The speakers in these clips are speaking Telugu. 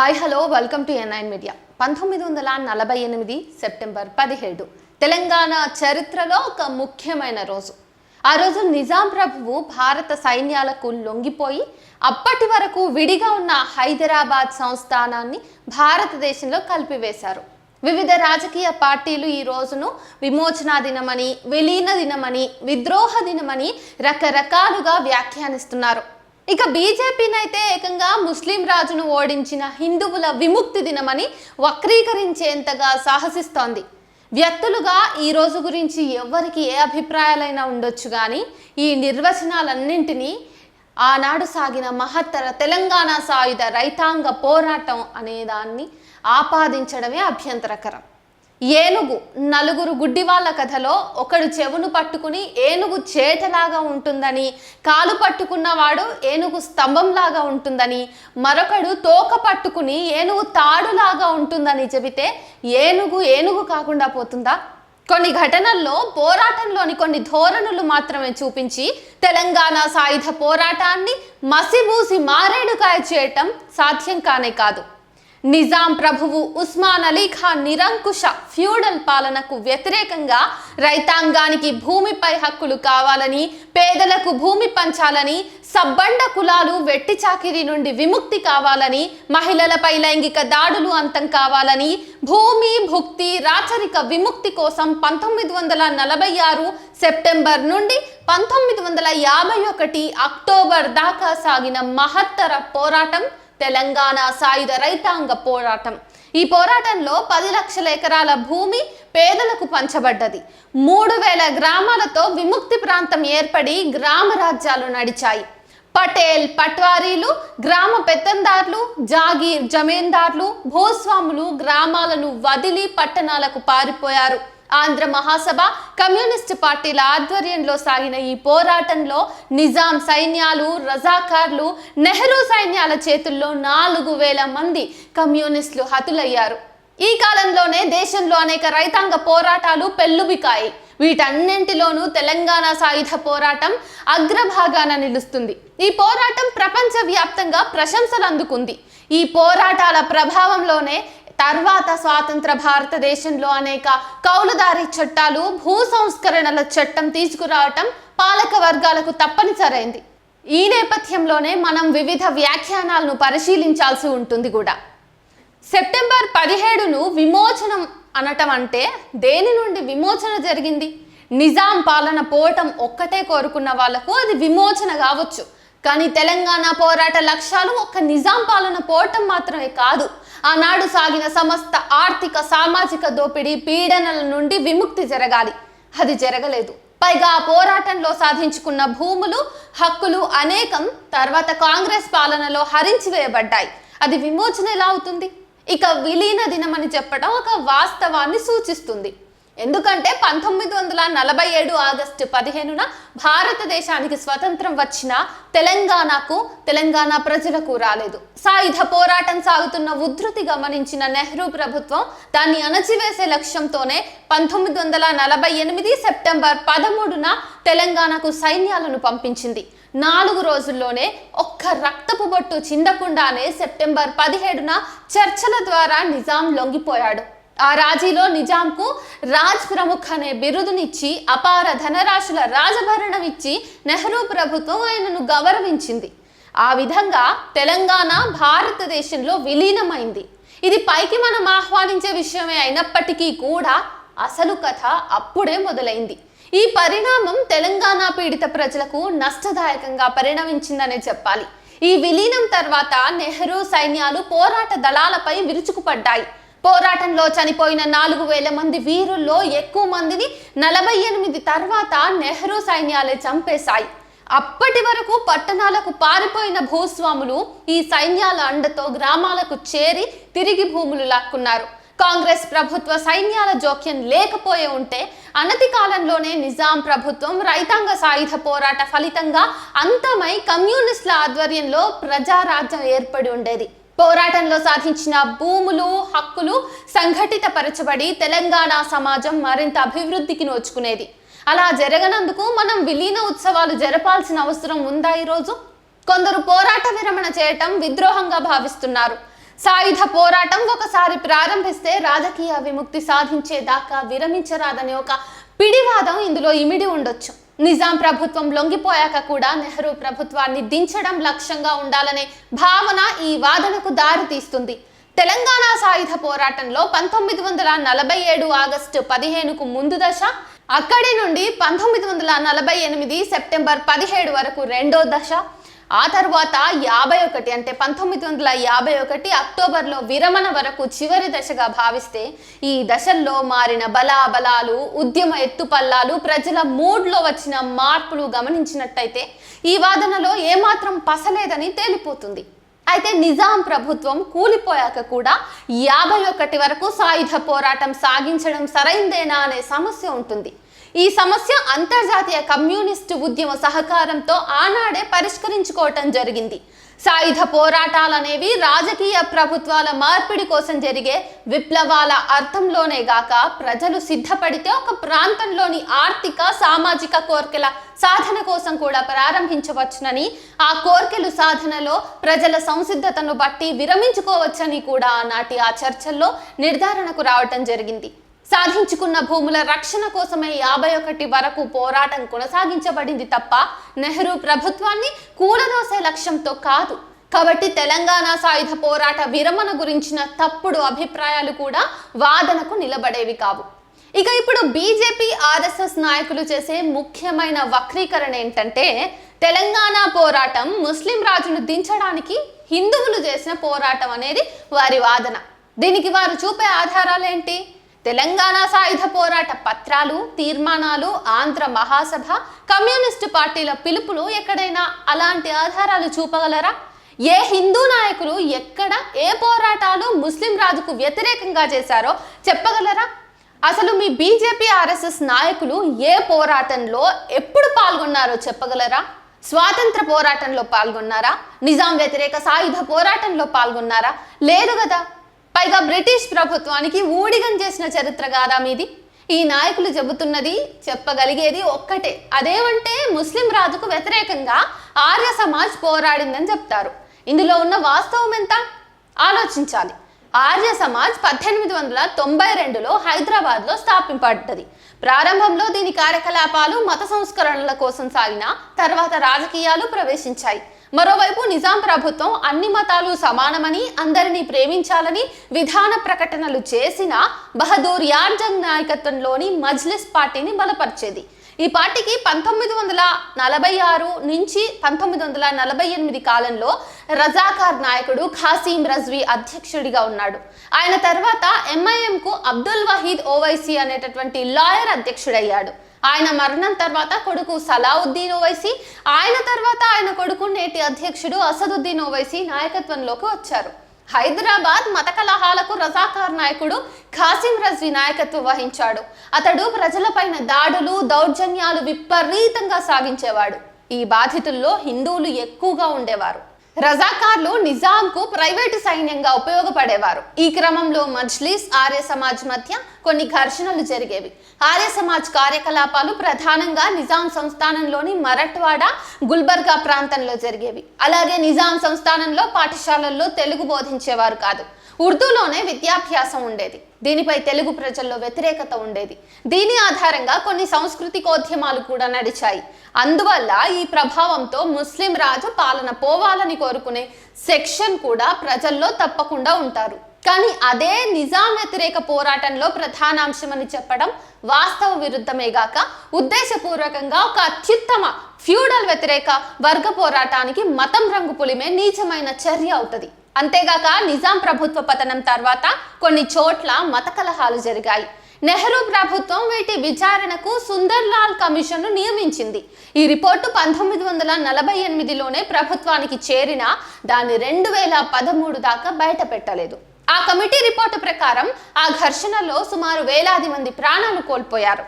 హాయ్ హలో వెల్కమ్ టు ఎన్ఐన్ మీడియా. పంతొమ్మిది వందల నలభై ఎనిమిది సెప్టెంబర్ పదిహేడు తెలంగాణ చరిత్రలో ఒక ముఖ్యమైన రోజు. ఆ రోజు నిజాం ప్రభువు భారత సైన్యాలకు లొంగిపోయి అప్పటి వరకు విడిగా ఉన్న హైదరాబాద్ సంస్థానాన్ని భారతదేశంలో కలిపివేశారు. వివిధ రాజకీయ పార్టీలు ఈ రోజును విమోచన దినమని విలీన దినమని విద్రోహ దినమని రకరకాలుగా వ్యాఖ్యానిస్తున్నారు. ఇక బీజేపీనైతే ఏకంగా ముస్లిం రాజును ఓడించిన హిందువుల విముక్తి దినమని వక్రీకరించేంతగా సాహసిస్తోంది. వ్యక్తులుగా ఈ రోజు గురించి ఎవరికి ఏ అభిప్రాయాలైనా ఉండొచ్చు కానీ ఈ నిర్వచనాలన్నింటినీ ఆనాడు సాగిన మహత్తర తెలంగాణ సాయుధ రైతాంగ పోరాటం అనేదాన్ని ఆపాదించడమే అభ్యంతరకరం. ఏనుగు నలుగురు గుడ్డివాళ్ళ కథలో ఒకడు చెవును పట్టుకుని ఏనుగు చేటలాగా ఉంటుందని కాలు పట్టుకున్నవాడు ఏనుగు స్తంభంలాగా ఉంటుందని మరొకడు తోక పట్టుకుని ఏనుగు తాడులాగా ఉంటుందని చెబితే ఏనుగు ఏనుగు కాకుండా పోతుందా? కొన్ని ఘటనల్లో పోరాటంలోని కొన్ని ధోరణులు మాత్రమే చూపించి తెలంగాణ సాయుధ పోరాటాన్ని మసిబూసి మారేడుకాయ చేయటం సాధ్యం కానే కాదు. నిజాం ప్రభువు ఉస్మాన్ అలీ ఖాన్ నిరంకుశ ఫ్యూడల్ పాలనకు వ్యతిరేకంగా రైతాంగానికి భూమిపై హక్కులు కావాలని పేదలకు భూమి పంచాలని సబ్బండ కులాలు వెట్టి చాకిరి నుండి విముక్తి కావాలని మహిళలపై లైంగిక దాడులు అంతం కావాలని భూమి భుక్తి రాచరిక విముక్తి కోసం పంతొమ్మిది వందల నలభై ఆరు సెప్టెంబర్ నుండి పంతొమ్మిది వందల యాభై ఒకటి అక్టోబర్ దాకా సాగిన మహత్తర పోరాటం తెలంగాణ సాయుధ రైతాంగ పోరాటం. ఈ పోరాటంలో పది లక్షల ఎకరాల భూమి పేదలకు పంచబడ్డది. మూడు వేల గ్రామాలతో విముక్తి ప్రాంతం ఏర్పడి గ్రామ రాజ్యాలు నడిచాయి. పటేల్ పట్వారీలు గ్రామ పెత్తందారులు జాగీర్ జమీందార్లు భూస్వాములు గ్రామాలను వదిలి పట్టణాలకు పారిపోయారు. ఆంధ్ర మహాసభ కమ్యూనిస్ట్ పార్టీల ఆధ్వర్యంలో సాగిన ఈ పోరాటంలో నిజాం సైన్యాలు రజాకార్లు నెహ్రూ సైన్యాల చేతుల్లో నాలుగు వేల మంది కమ్యూనిస్టులు హతులయ్యారు. ఈ కాలంలోనే దేశంలో అనేక రైతాంగ పోరాటాలు పెల్లుబికాయి. వీటన్నింటిలోనూ తెలంగాణ సాయుధ పోరాటం అగ్రభాగాన నిలుస్తుంది. ఈ పోరాటం ప్రపంచవ్యాప్తంగా ప్రశంసలు అందుకుంది ఈ పోరాటాల ప్రభావంలోనే తర్వాత స్వాతంత్ర భారతదేశంలో అనేక కౌలుదారి చట్టాలు భూ సంస్కరణల చట్టం తీసుకురావటం పాలక వర్గాలకు తప్పనిసరైంది. ఈ నేపథ్యంలోనే మనం వివిధ వ్యాఖ్యానాలను పరిశీలించాల్సి ఉంటుంది కూడా. సెప్టెంబర్ పదిహేడును విమోచనం అనటం అంటే దేని నుండి విమోచన జరిగింది? నిజాం పాలన పోవటం ఒక్కటే కోరుకున్న వాళ్ళకు అది విమోచన కావచ్చు. కానీ తెలంగాణ పోరాట లక్ష్యాలు ఒక్క నిజాం పాలన పోవటం మాత్రమే కాదు. ఆనాడు సాగిన సమస్త ఆర్థిక సామాజిక దోపిడీ పీడనల నుండి విముక్తి జరగాలి. అది జరగలేదు. పైగా ఆ పోరాటంలో సాధించుకున్న భూములు హక్కులు అనేకం తర్వాత కాంగ్రెస్ పాలనలో హరించివేయబడ్డాయి. అది విమోచన ఎలా అవుతుంది? ఇక విలీన దినమని చెప్పడం ఒక వాస్తవాన్ని సూచిస్తుంది. ఎందుకంటే పంతొమ్మిది వందల నలభై ఏడు ఆగస్టు పదిహేనున భారతదేశానికి స్వతంత్రం వచ్చిన తెలంగాణకు తెలంగాణ ప్రజలకు రాలేదు. సాయుధ పోరాటం సాగుతున్న ఉధృతి గమనించిన నెహ్రూ ప్రభుత్వం దాన్ని అణచివేసే లక్ష్యంతోనే పంతొమ్మిది వందల నలభై ఎనిమిది సెప్టెంబర్ పదమూడున తెలంగాణకు సైన్యాలను పంపించింది. నాలుగు రోజుల్లోనే ఒక్క రక్తపు బొట్టు చిందకుండానే సెప్టెంబర్ పదిహేడున చర్చల ద్వారా నిజాం లొంగిపోయాడు. ఆ రాజీలో నిజాంకు రాజ్ ప్రముఖ్ అనే బిరుదునిచ్చి అపార ధనరాశుల రాజభరణం ఇచ్చి నెహ్రూ ప్రభుత్వం ఆయనను గౌరవించింది. ఆ విధంగా తెలంగాణ భారతదేశంలో విలీనమైంది. ఇది పైకి మనం ఆహ్వానించే విషయమే అయినప్పటికీ కూడా అసలు కథ అప్పుడే మొదలైంది. ఈ పరిణామం తెలంగాణ పీడిత ప్రజలకు నష్టదాయకంగా పరిణమించిందనే చెప్పాలి. ఈ విలీనం తర్వాత నెహ్రూ సైన్యాలు పోరాట దళాలపై విరుచుకుపడ్డాయి. పోరాటంలో చనిపోయిన నాలుగు వేల మంది వీరుల్లో ఎక్కువ మందిని నలభై ఎనిమిది తర్వాత నెహ్రూ సైన్యాలే చంపేశాయి. అప్పటి వరకు పట్టణాలకు పారిపోయిన భూస్వాములు ఈ సైన్యాల అండతో గ్రామాలకు చేరి తిరిగి భూములు లాక్కున్నారు. కాంగ్రెస్ ప్రభుత్వ సైన్యాల జోక్యం లేకపోయే ఉంటే అనతి కాలంలోనే నిజాం ప్రభుత్వం రైతాంగ సాయుధ పోరాట ఫలితంగా అంతమై కమ్యూనిస్టుల ఆధ్వర్యంలో ప్రజారాజ్యం ఏర్పడి ఉండేది. పోరాటంలో సాధించిన భూములు హక్కులు సంఘటితపరచబడి తెలంగాణ సమాజం మరింత అభివృద్ధికి నోచుకునేది. అలా జరగనందుకు మనం విలీన ఉత్సవాలు జరపాల్సిన అవసరం ఉందా ఈరోజు? కొందరు పోరాట విరమణ చేయటం విద్రోహంగా భావిస్తున్నారు. సాయుధ పోరాటం ఒకసారి ప్రారంభిస్తే రాజకీయ విముక్తి సాధించేదాకా విరమించరాదనే ఒక పిడివాదం ఇందులో ఇమిడి ఉండొచ్చు. నిజాం ప్రభుత్వం లొంగిపోయాక కూడా నెహ్రూ ప్రభుత్వాన్ని దించడం లక్ష్యంగా ఉండాలనే భావన ఈ వాదనకు దారితీస్తుంది తెలంగాణ సాయుధ పోరాటంలో పంతొమ్మిది వందల నలభై ఏడు ఆగస్టు పదిహేనుకు ముందు దశ అక్కడి నుండి పంతొమ్మిది వందల నలభై ఎనిమిది సెప్టెంబర్ పదిహేడు వరకు రెండో దశ ఆ తర్వాత యాభై ఒకటి అంటే పంతొమ్మిది వందల యాభై ఒకటి అక్టోబర్లో విరమణ వరకు చివరి దశగా భావిస్తే ఈ దశల్లో మారిన బలాబలాలు ఉద్యమ ఎత్తుపల్లాలు ప్రజల మూడ్లో వచ్చిన మార్పులు గమనించినట్టయితే ఈ వాదనలో ఏమాత్రం పసలేదని తేలిపోతుంది. అయితే నిజాం ప్రభుత్వం కూలిపోయాక కూడా యాభై ఒకటి వరకు సాయుధ పోరాటం సాగించడం సరైందేనా అనే సమస్య ఉంటుంది. ఈ సమస్య అంతర్జాతీయ కమ్యూనిస్టు ఉద్యమ సహకారంతో ఆనాడే పరిష్కరించుకోవటం జరిగింది. సాయుధ పోరాటాలనేవి రాజకీయ ప్రభుత్వాల మార్పిడి కోసం జరిగే విప్లవాల అర్థంలోనే గాక ప్రజలు సిద్ధపడితే ఒక ప్రాంతంలోని ఆర్థిక సామాజిక కోర్కెల సాధన కోసం కూడా ప్రారంభించవచ్చునని ఆ కోర్కెలు సాధనలో ప్రజల సంసిద్ధతను బట్టి విరమించుకోవచ్చని కూడా ఆనాటి ఆ చర్చల్లో నిర్ధారణకు రావటం జరిగింది. సాధించుకున్న భూముల రక్షణ కోసమే యాభై ఒకటి వరకు పోరాటం కొనసాగించబడింది తప్ప నెహ్రూ ప్రభుత్వాన్ని కూలదోసే లక్ష్యంతో కాదు. కాబట్టి తెలంగాణ సాయుధ పోరాట విరమణ గురించిన తప్పుడు అభిప్రాయాలు కూడా వాదనకు నిలబడేవి కావు. ఇక ఇప్పుడు బీజేపీ ఆర్ఎస్ఎస్ నాయకులు చేసే ముఖ్యమైన వక్రీకరణ ఏంటంటే తెలంగాణ పోరాటం ముస్లిం రాజును దించడానికి హిందువులు చేసిన పోరాటం అనేది వారి వాదన. దీనికి వారు చూపే ఆధారాలు ఏంటి? తెలంగాణ సాయుధ పోరాట పత్రాలు తీర్మానాలు ఆంధ్ర మహాసభ కమ్యూనిస్టు పార్టీల పిలుపులు ఎక్కడైనా అలాంటి ఆధారాలు చూపగలరా? ఏ హిందూ నాయకులు ఎక్కడ ఏ పోరాటాలు ముస్లిం రాజుకు వ్యతిరేకంగా చేశారో చెప్పగలరా? అసలు మీ బీజేపీ ఆర్ఎస్ఎస్ నాయకులు ఏ పోరాటంలో ఎప్పుడు పాల్గొన్నారో చెప్పగలరా? స్వాతంత్ర పోరాటంలో పాల్గొన్నారా? నిజాం వ్యతిరేక సాయుధ పోరాటంలో పాల్గొన్నారా? లేదు కదా? పైగా బ్రిటిష్ ప్రభుత్వానికి ఊడిగం చేసిన చరిత్ర కాదా మీది? ఈ నాయకులు చెబుతున్నది చెప్పగలిగేది ఒక్కటే. అదేమంటే ముస్లిం రాజుకు వ్యతిరేకంగా ఆర్య సమాజ్ పోరాడిందని చెప్తారు. ఇందులో ఉన్న వాస్తవం ఎంత? ఆలోచించాలి. ఆర్య సమాజ్ పద్దెనిమిది వందల తొంభై రెండులో హైదరాబాద్లో స్థాపింపబడ్డది. ప్రారంభంలో దీని కార్యకలాపాలు మత సంస్కరణల కోసం సాగిన తర్వాత రాజకీయాలు ప్రవేశించాయి. మరోవైపు నిజాం ప్రభుత్వం అన్ని మతాలు సమానమని అందరినీ ప్రేమించాలని విధాన ప్రకటనలు చేసిన బహదూర్ యార్జంగ్ నాయకత్వంలోని మజ్లిస్ పార్టీని బలపరిచేది. ఈ పార్టీకి పంతొమ్మిది వందల నలభై ఆరు నుంచి పంతొమ్మిది వందల నలభై ఎనిమిది కాలంలో రజాకార్ నాయకుడు ఖాసీం రజ్వీ అధ్యక్షుడిగా ఉన్నాడు. ఆయన తర్వాత ఎంఐఎంకు అబ్దుల్ వహీద్ ఓవైసీ అనేటటువంటి లాయర్ అధ్యక్షుడయ్యాడు. ఆయన మరణం తర్వాత కొడుకు సలావుద్దీన్ ఓవైసీ ఆయన తర్వాత ఆయన కొడుకు నేటి అధ్యక్షుడు అసదుద్దీన్ ఓవైసీ నాయకత్వంలోకి వచ్చారు. హైదరాబాద్ మత కలహాలకు రజాకార్ నాయకుడు ఖాసిం రజ్వీ నాయకత్వం వహించాడు. అతడు ప్రజలపైన దాడులు దౌర్జన్యాలు విపరీతంగా సాగించేవాడు. ఈ బాధితుల్లో హిందువులు ఎక్కువగా ఉండేవారు. రజాకార్లు నిజాంకు ప్రైవేటు సైన్యంగా ఉపయోగపడేవారు. ఈ క్రమంలో మజ్లిస్ ఆర్య సమాజ్ మధ్య కొన్ని ఘర్షణలు జరిగేవి. ఆర్య సమాజ్ కార్యకలాపాలు ప్రధానంగా నిజాం సంస్థానంలోని మరట్వాడ గుల్బర్గా ప్రాంతంలో జరిగేవి. అలాగే నిజాం సంస్థానంలో పాఠశాలల్లో తెలుగు బోధించేవారు కాదు. ఉర్దూలోనే విద్యాభ్యాసం ఉండేది. దీనిపై తెలుగు ప్రజల్లో వ్యతిరేకత ఉండేది. దీని ఆధారంగా కొన్ని సాంస్కృతికోద్యమాలు కూడా నడిచాయి. అందువల్ల ఈ ప్రభావంతో ముస్లిం రాజు పాలన పోవాలని కోరుకునే సెక్షన్ కూడా ప్రజల్లో తప్పకుండా ఉంటారు. కానీ అదే నిజాం వ్యతిరేక పోరాటంలో ప్రధానాంశం అని చెప్పడం వాస్తవ విరుద్ధమే గాక ఉద్దేశపూర్వకంగా ఒక అత్యుత్తమ ఫ్యూడల్ వ్యతిరేక వర్గ పోరాటానికి మతం రంగు పులిమే నీచమైన చర్య అవుతుంది. అంతేగాక నిజాం ప్రభుత్వ పతనం తర్వాత కొన్ని చోట్ల మత కలహాలు జరిగాయి. నెహ్రూ ప్రభుత్వం వీటి విచారణకు సుందర్లాల్ కమిషన్ను నియమించింది. ఈ రిపోర్టు పంతొమ్మిది వందల నలభై ఎనిమిదిలోనే ప్రభుత్వానికి చేరిన దాన్ని రెండు వేల పదమూడు దాకా బయట పెట్టలేదు ఆ కమిటీ రిపోర్టు ప్రకారం ఆ ఘర్షణలో సుమారు వేలాది మంది ప్రాణాలు కోల్పోయారు.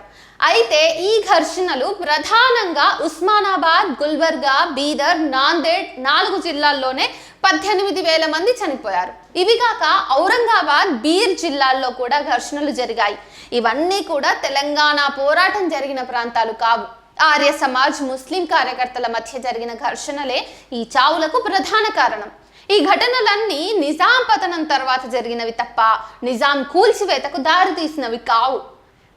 అయితే ఈ ఘర్షణలు ప్రధానంగా ఉస్మానాబాద్ గుల్బర్గా బీదర్ నాందేడ్ నాలుగు జిల్లాల్లోనే పద్దెనిమిది వేల మంది చనిపోయారు. ఇవి కాక ఔరంగాబాద్ బీర్ జిల్లాల్లో కూడా ఘర్షణలు జరిగాయి. ఇవన్నీ కూడా తెలంగాణ పోరాటం జరిగిన ప్రాంతాలు కావు. ఆర్య సమాజ్ ముస్లిం కార్యకర్తల మధ్య జరిగిన ఘర్షణలే ఈ చావులకు ప్రధాన కారణం. ఈ ఘటనలన్నీ నిజాం పతనం తర్వాత జరిగినవి తప్ప నిజాం కూల్చివేతకు దారితీసినవి కావు.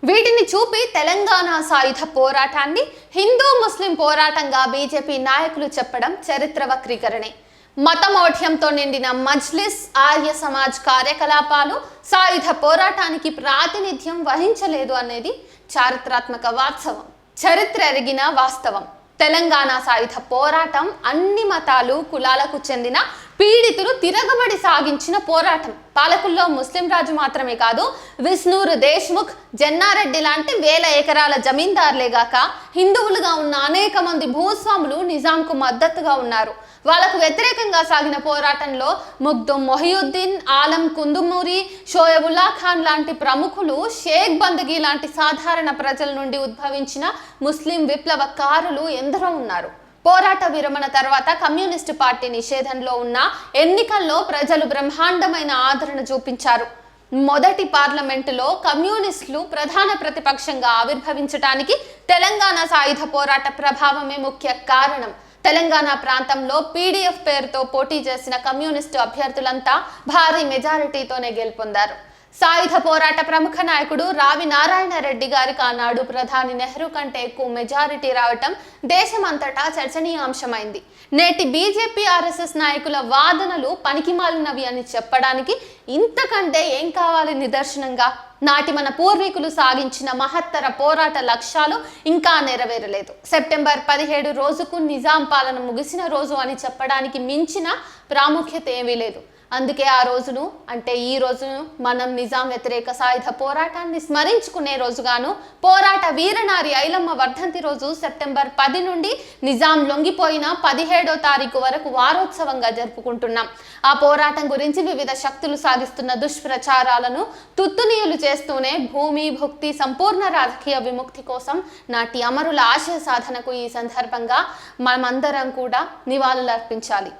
వీటిని చూపి తెలంగాణ సాయుధ పోరాటాన్ని హిందూ ముస్లిం పోరాటంగా బీజేపీ నాయకులు చెప్పడం చరిత్ర వక్రీకరణే మతమౌఢ్యంతో నిండిన మజ్లిస్ ఆర్య సమాజ్ కార్యకలాపాలు సాయుధ పోరాటానికి ప్రాతినిధ్యం వహించలేదు అనేది చారిత్రాత్మక వాస్తవం. చరిత్ర ఎరిగిన వాస్తవం. తెలంగాణ సాయుధ పోరాటం అన్ని మతాలు కులాలకు చెందిన పీడితులు తిరగబడి సాగించిన పోరాటం. పాలకుల్లో ముస్లిం రాజు మాత్రమే కాదు విష్ణూరు దేశ్ముఖ్ జన్నారెడ్డి లాంటి వేల ఎకరాల జమీందారులేగాక హిందువులుగా ఉన్న అనేక మంది భూస్వాములు నిజాంకు మద్దతుగా ఉన్నారు. వాళ్ళకు వ్యతిరేకంగా సాగిన పోరాటంలో ముగ్ధుం మొహియుద్దీన్ ఆలం కుందుమూరి షోయబుల్లా ఖాన్ లాంటి ప్రముఖులు షేక్ బందగీ లాంటి సాధారణ ప్రజల నుండి ఉద్భవించిన ముస్లిం విప్లవకారులు ఎందరో ఉన్నారు. పోరాట విరమణ తర్వాత కమ్యూనిస్టు పార్టీ నిషేధంలో ఉన్న ఎన్నికల్లో ప్రజలు బ్రహ్మాండమైన ఆదరణ చూపించారు. మొదటి పార్లమెంటులో కమ్యూనిస్టులు ప్రధాన ప్రతిపక్షంగా ఆవిర్భవించటానికి తెలంగాణ సాయుధ పోరాట ప్రభావమే ముఖ్య కారణం. తెలంగాణ ప్రాంతంలో పీడీఎఫ్ పేరుతో పోటీ చేసిన కమ్యూనిస్టు అభ్యర్థులంతా భారీ మెజారిటీతోనే గెలుపొందారు. సాయుధ పోరాట ప్రముఖ నాయకుడు రావి నారాయణ రెడ్డి గారికి ఆనాడు ప్రధాని నెహ్రూ కంటే ఎక్కువ మెజారిటీ రావటం దేశమంతటా చర్చనీయాంశమైంది. నేటి బీజేపీ ఆర్ఎస్ఎస్ నాయకుల వాదనలు పనికిమాలినవి అని చెప్పడానికి ఇంతకంటే ఏం కావాలి నిదర్శనంగా? నాటి మన పూర్వీకులు సాగించిన మహత్తర పోరాట లక్ష్యాలు ఇంకా నెరవేరలేదు. సెప్టెంబర్ పదిహేడు రోజుకు నిజాం పాలన ముగిసిన రోజు అని చెప్పడానికి మించిన ప్రాముఖ్యత ఏమీ లేదు. అందుకే ఆ రోజును అంటే ఈ రోజును మనం నిజాం వ్యతిరేక సాయుధ పోరాటాన్ని స్మరించుకునే రోజుగాను పోరాట వీరనారి ఐలమ్మ వర్ధంతి రోజు సెప్టెంబర్ పది నుండి నిజాం లొంగిపోయిన పదిహేడో తారీఖు వరకు వారోత్సవంగా జరుపుకుంటున్నాం. ఆ పోరాటం గురించి వివిధ శక్తులు సాగిస్తున్న దుష్ప్రచారాలను తుత్తునీయులు చేస్తూనే భూమి భుక్తి సంపూర్ణ రాజకీయ విముక్తి కోసం నాటి అమరుల ఆశయ సాధనకు ఈ సందర్భంగా మనమందరం కూడా నివాళులర్పించాలి.